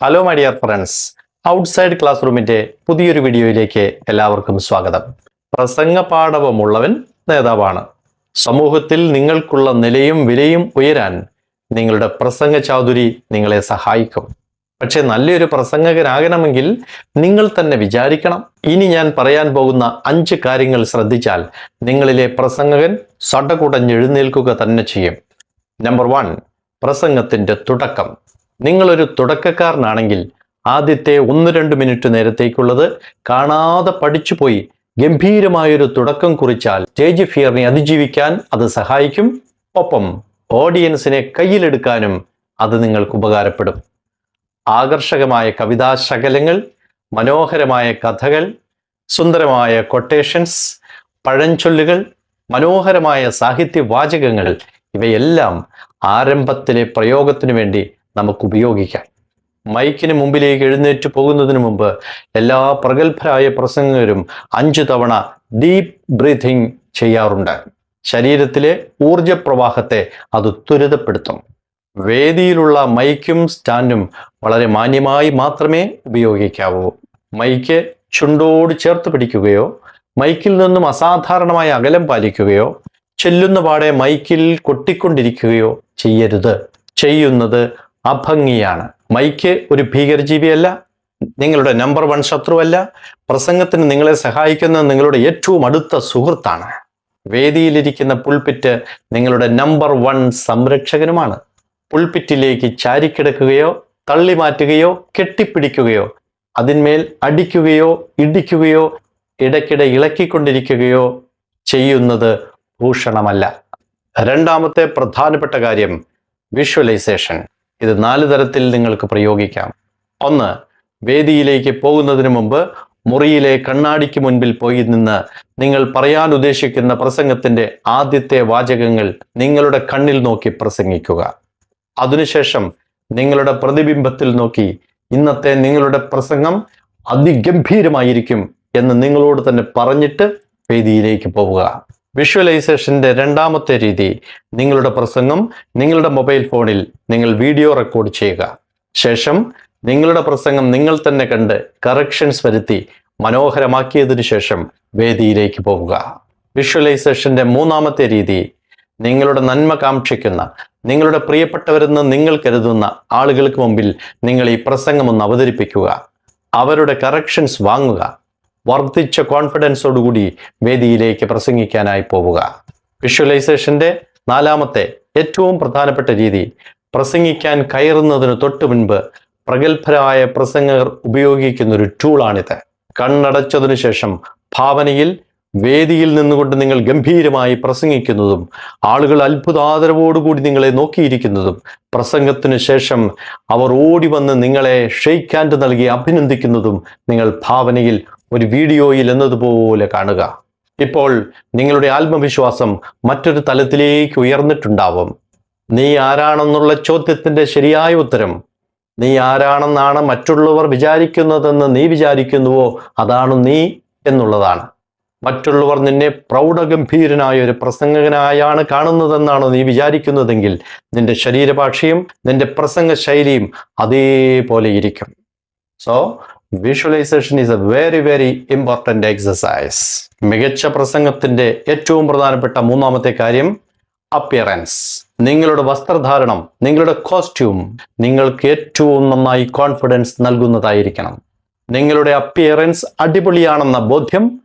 Hello my dear friends outside class റൂമിന്റെ പുതിയൊരു വീഡിയോയിലേക്ക് എല്ലാവർക്കും സ്വാഗതം. പ്രസംഗ പാഠവമുള്ളവൻ നേതാവാണ്. സമൂഹത്തിൽ നിങ്ങൾക്കുള്ള നിലയും വിലയും ഉയരാൻ നിങ്ങളുടെ പ്രസംഗ ചാതുരി നിങ്ങളെ സഹായിക്കും. പക്ഷെ നല്ലൊരു പ്രസംഗകനാകണമെങ്കിൽ നിങ്ങൾ തന്നെ വിചാരിക്കണം. ഇനി ഞാൻ പറയാൻ പോകുന്ന അഞ്ച് കാര്യങ്ങൾ ശ്രദ്ധിച്ചാൽ നിങ്ങളിലെ പ്രസംഗകൻ സടകുടഞ്ഞെഴുന്നേൽക്കുക തന്നെ ചെയ്യും. നമ്പർ വൺ പ്രസംഗത്തിന്റെ തുടക്കം. നിങ്ങളൊരു തുടക്കക്കാരനാണെങ്കിൽ ആദ്യത്തെ ഒന്ന് രണ്ട് മിനിറ്റ് നേരത്തേക്കുള്ളത് കാണാതെ പഠിച്ചു പഠിച്ചുപോയി ഗംഭീരമായൊരു തുടക്കം കുറിച്ചാൽ സ്റ്റേജ് ഫിയറിനെ അതിജീവിക്കാൻ അത് സഹായിക്കും. ഒപ്പം ഓഡിയൻസിനെ കയ്യിലെടുക്കാനും അത് നിങ്ങൾക്ക് ഉപകാരപ്പെടും. ആകർഷകമായ കവിതാശകലങ്ങൾ മനോഹരമായ കഥകൾ സുന്ദരമായ കൊട്ടേഷൻസ് പഴഞ്ചൊല്ലുകൾ മനോഹരമായ സാഹിത്യവാചകങ്ങൾ ഇവയെല്ലാം ആരംഭത്തിലെ പ്രയോഗത്തിനു വേണ്ടി നമുക്ക് ഉപയോഗിക്കാം മൈക്കിന് മുമ്പിലേക്ക് എഴുന്നേറ്റ് പോകുന്നതിന് മുമ്പ് എല്ലാ പ്രഗത്ഭരായ പ്രസംഗകരും അഞ്ച് തവണ ഡീപ്പ് ബ്രീതിങ് ചെയ്യാറുണ്ട്. ശരീരത്തിലെ ഊർജപ്രവാഹത്തെ അത് ത്വരിതപ്പെടുത്തും. വേദിയിലുള്ള മൈക്കും സ്റ്റാൻഡും വളരെ മാന്യമായി മാത്രമേ ഉപയോഗിക്കാവൂ. മൈക്ക് ചുണ്ടോട് ചേർത്ത് പിടിക്കുകയോ മൈക്കിൽ നിന്നും അസാധാരണമായ അകലം പാലിക്കുകയോ ചെല്ലുന്ന പാടെ മൈക്കിൽ കൊട്ടിക്കൊണ്ടിരിക്കുകയോ ചെയ്യരുത്. ചെയ്യുന്നത് അഭംഗിയാണ്. മൈക്ക് ഒരു ഭീകരജീവിയല്ല നിങ്ങളുടെ നമ്പർ വൺ ശത്രുവല്ല പ്രസംഗത്തിന് നിങ്ങളെ സഹായിക്കുന്ന നിങ്ങളുടെ ഏറ്റവും അടുത്ത സുഹൃത്താണ്. വേദിയിലിരിക്കുന്ന പുൾപിറ്റ് നിങ്ങളുടെ നമ്പർ വൺ സംരക്ഷകനുമാണ്. പുൾപിറ്റിലേക്ക് ചാരിക്കിടക്കുകയോ തള്ളി മാറ്റുകയോ കെട്ടിപ്പിടിക്കുകയോ അതിന്മേൽ അടിക്കുകയോ ഇടിക്കുകയോ ഇടയ്ക്കിടെ ഇളക്കിക്കൊണ്ടിരിക്കുകയോ ചെയ്യുന്നത് ഭൂഷണമല്ല. രണ്ടാമത്തെ പ്രധാനപ്പെട്ട കാര്യം വിഷ്വലൈസേഷൻ. ഇത് നാല് തരത്തിൽ നിങ്ങൾക്ക് പ്രയോഗിക്കാം. ഒന്ന് വേദിയിലേക്ക് പോകുന്നതിന് മുമ്പ് മുറിയിലെ കണ്ണാടിക്ക് മുൻപിൽ പോയി നിന്ന് നിങ്ങൾ പറയാൻ ഉദ്ദേശിക്കുന്ന പ്രസംഗത്തിന്റെ ആദ്യത്തെ വാചകങ്ങൾ നിങ്ങളുടെ കണ്ണിൽ നോക്കി പ്രസംഗിക്കുക. അതിനുശേഷം നിങ്ങളുടെ പ്രതിബിംബത്തിൽ നോക്കി ഇന്നത്തെ നിങ്ങളുടെ പ്രസംഗം അതിഗംഭീരമായിരിക്കും എന്ന് നിങ്ങളോട് തന്നെ പറഞ്ഞിട്ട് വേദിയിലേക്ക് പോവുക. വിഷ്വലൈസേഷന്റെ രണ്ടാമത്തെ രീതി നിങ്ങളുടെ പ്രസംഗം നിങ്ങളുടെ മൊബൈൽ ഫോണിൽ നിങ്ങൾ വീഡിയോ റെക്കോർഡ് ചെയ്യുക. ശേഷം നിങ്ങളുടെ പ്രസംഗം നിങ്ങൾ തന്നെ കണ്ട് കറക്ഷൻസ് വരുത്തി മനോഹരമാക്കിയതിനു ശേഷം വേദിയിലേക്ക് പോവുക. വിഷ്വലൈസേഷന്റെ മൂന്നാമത്തെ രീതി നിങ്ങളുടെ നന്മ കാക്ഷിക്കുന്ന നിങ്ങളുടെ പ്രിയപ്പെട്ടവരെന്ന് നിങ്ങൾ കരുതുന്ന ആളുകൾക്ക് മുമ്പിൽ നിങ്ങൾ ഈ പ്രസംഗം ഒന്ന് അവതരിപ്പിക്കുക. അവരുടെ കറക്ഷൻസ് വാങ്ങുക. വർദ്ധിച്ച കോൺഫിഡൻസോടുകൂടി വേദിയിലേക്ക് പ്രസംഗിക്കാനായി പോവുക. വിഷ്വലൈസേഷന്റെ നാലാമത്തെ ഏറ്റവും പ്രധാനപ്പെട്ട രീതി പ്രസംഗിക്കാൻ കയറുന്നതിന് തൊട്ട് മുൻപ് പ്രഗത്ഭരായ പ്രസംഗകർ ഉപയോഗിക്കുന്ന ഒരു ടൂളാണിത്. കണ്ണടച്ചതിനു ശേഷം ഭാവനയിൽ വേദിയിൽ നിന്നുകൊണ്ട് നിങ്ങൾ ഗംഭീരമായി പ്രസംഗിക്കുന്നതും ആളുകൾ അത്ഭുതാദരവോടുകൂടി നിങ്ങളെ നോക്കിയിരിക്കുന്നതും പ്രസംഗത്തിനു ശേഷം അവർ ഓടി വന്ന് നിങ്ങളെ ഷെയ്ക്കാൻഡ് നൽകി അഭിനന്ദിക്കുന്നതും നിങ്ങൾ ഭാവനയിൽ ഒരു വീഡിയോയിൽ എന്നതുപോലെ കാണുക. ഇപ്പോൾ നിങ്ങളുടെ ആത്മവിശ്വാസം മറ്റൊരു തലത്തിലേക്ക് ഉയർന്നിട്ടുണ്ടാവും. നീ ആരാണെന്നുള്ള ചോദ്യത്തിന്റെ ശരിയായ ഉത്തരം. നീ ആരാണെന്നാണ് മറ്റുള്ളവർ വിചാരിക്കുന്നതെന്ന് നീ വിചാരിക്കുന്നുവോ അതാണ് നീ എന്നുള്ളതാണ്. മറ്റുള്ളവർ നിന്നെ പ്രൗഢഗംഭീരനായ ഒരു പ്രസംഗകനായാണ് കാണുന്നതെന്നാണ് നീ വിചാരിക്കുന്നതെങ്കിൽ നിന്റെ ശരീരഭാഷയും നിന്റെ പ്രസംഗ ശൈലിയും അതേപോലെ ഇരിക്കും. So visualisation is a very very important exercise മികച്ച പ്രസംഗത്തിന്റെ ഏറ്റവും പ്രധാനപ്പെട്ട മൂന്നാമത്തെ കാര്യം അപ്പിയറൻസ് നിങ്ങളുടെ വസ്ത്രധാരണം നിങ്ങളുടെ കോസ്റ്റ്യൂം നിങ്ങൾക്ക് ഏറ്റവും നന്നായി കോൺഫിഡൻസ് നൽകുന്നതായിരിക്കണം. നിങ്ങളുടെ അപ്പിയറൻസ് അടിപൊളിയാണെന്ന ബോധ്യം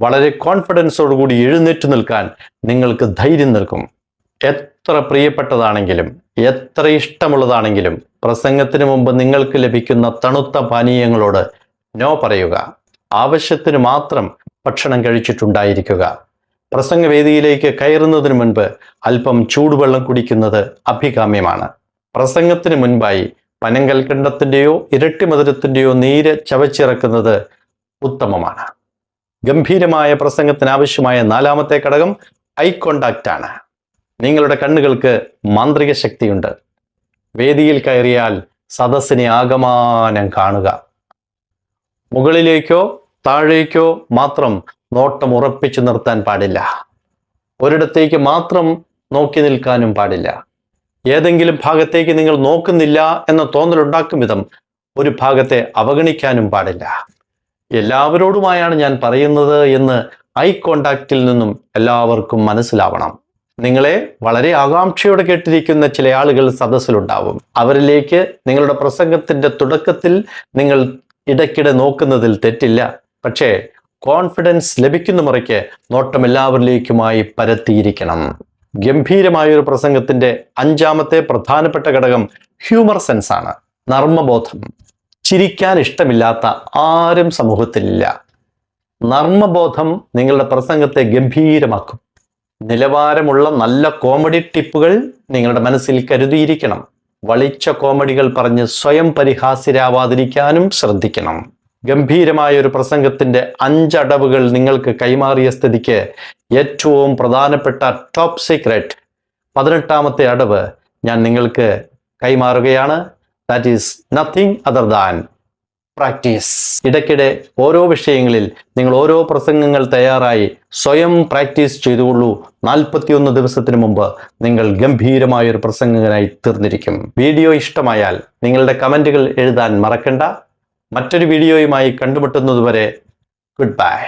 വളരെ കോൺഫിഡൻസോടുകൂടി എഴുന്നേറ്റ് നിൽക്കാൻ നിങ്ങൾക്ക് ധൈര്യം നൽകും. എത്ര പ്രിയപ്പെട്ടതാണെങ്കിലും എത്ര ഇഷ്ടമുള്ളതാണെങ്കിലും പ്രസംഗത്തിന് മുമ്പ് നിങ്ങൾക്ക് ലഭിക്കുന്ന തണുത്ത പാനീയങ്ങളോട് നോ പറയുക. ആവശ്യത്തിന് മാത്രം ഭക്ഷണം കഴിച്ചിട്ടുണ്ടായിരിക്കുക. പ്രസംഗവേദിയിലേക്ക് കയറുന്നതിന് മുൻപ് അല്പം ചൂടുവെള്ളം കുടിക്കുന്നത് അഭികാമ്യമാണ്. പ്രസംഗത്തിന് മുൻപായി പനങ്കൽക്കണ്ടത്തിന്റെയോ ഇരട്ടി മധുരത്തിന്റെയോ നീര് ചവച്ചിറക്കുന്നത് ഉത്തമമാണ്. ഗംഭീരമായ പ്രസംഗത്തിന് ആവശ്യമായ നാലാമത്തെ ഘടകം ഐ കോണ്ടാക്റ്റ് ആണ് നിങ്ങളുടെ കണ്ണുകൾക്ക് മാന്ത്രിക ശക്തിയുണ്ട്. വേദിയിൽ കയറിയാൽ സദസ്സിനെ ആകമാനം കാണുക. മുകളിലേക്കോ താഴേക്കോ മാത്രം നോട്ടം ഉറപ്പിച്ചു നിർത്താൻ പാടില്ല. ഒരിടത്തേക്ക് മാത്രം നോക്കി നിൽക്കാനും പാടില്ല. ഏതെങ്കിലും ഭാഗത്തേക്ക് നിങ്ങൾ നോക്കുന്നില്ല എന്ന തോന്നലുണ്ടാക്കും വിധം ഒരു ഭാഗത്തെ അവഗണിക്കാനും പാടില്ല. എല്ലാവരോടുമായാണ് ഞാൻ പറയുന്നത് എന്ന് ഐ കോണ്ടാക്റ്റിൽ നിന്നും എല്ലാവർക്കും മനസ്സിലാവണം. നിങ്ങളെ വളരെ ആകാംക്ഷയോടെ കേട്ടിരിക്കുന്ന ചില ആളുകൾ സദസ്സിലുണ്ടാവും. അവരിലേക്ക് നിങ്ങളുടെ പ്രസംഗത്തിന്റെ തുടക്കത്തിൽ നിങ്ങൾ ഇടയ്ക്കിടെ നോക്കുന്നതിൽ തെറ്റില്ല. പക്ഷേ കോൺഫിഡൻസ് ലഭിക്കുന്ന മുറയ്ക്ക് നോട്ടം എല്ലാവരിലേക്കുമായി പരത്തിയിരിക്കണം. ഗംഭീരമായ ഒരു പ്രസംഗത്തിന്റെ അഞ്ചാമത്തെ പ്രധാനപ്പെട്ട ഘടകം ഹ്യൂമർ സെൻസ് ആണ് നർമ്മബോധം. ചിരിക്കാൻ ഇഷ്ടമില്ലാത്ത ആരും സമൂഹത്തിലില്ല. നർമ്മബോധം നിങ്ങളുടെ പ്രസംഗത്തെ ഗംഭീരമാക്കും. നിലവാരമുള്ള നല്ല കോമഡി ടിപ്പുകൾ നിങ്ങളുടെ മനസ്സിൽ കരുതിയിരിക്കണം. വളിച്ച കോമഡികൾ പറഞ്ഞ് സ്വയം പരിഹാസ്യരാവാതിരിക്കാനും ശ്രദ്ധിക്കണം. ഗംഭീരമായ ഒരു പ്രസംഗത്തിന്റെ അഞ്ചടവുകൾ നിങ്ങൾക്ക് കൈമാറിയ സ്ഥിതിക്ക് ഏറ്റവും പ്രധാനപ്പെട്ട ടോപ്പ് സീക്രട്ട് പതിനെട്ടാമത്തെ അടവ് ഞാൻ നിങ്ങൾക്ക് കൈമാറുകയാണ്. That is nothing other than practice. ഇടയ്ക്കിടെ ഓരോ വിഷയങ്ങളിൽ നിങ്ങൾ ഓരോ പ്രസംഗങ്ങൾ തയ്യാറായി സ്വയം പ്രാക്ടീസ് ചെയ്തുകൊള്ളൂ. നാൽപ്പത്തിയൊന്ന് ദിവസത്തിന് മുമ്പ് നിങ്ങൾ ഗംഭീരമായ ഒരു പ്രസംഗകനായി തീർന്നിരിക്കും. വീഡിയോ ഇഷ്ടമായാൽ നിങ്ങളുടെ കമന്റുകൾ എഴുതാൻ മറക്കണ്ട. മറ്റൊരു വീഡിയോയുമായി കണ്ടുമുട്ടുന്നതുവരെ ഗുഡ് ബൈ.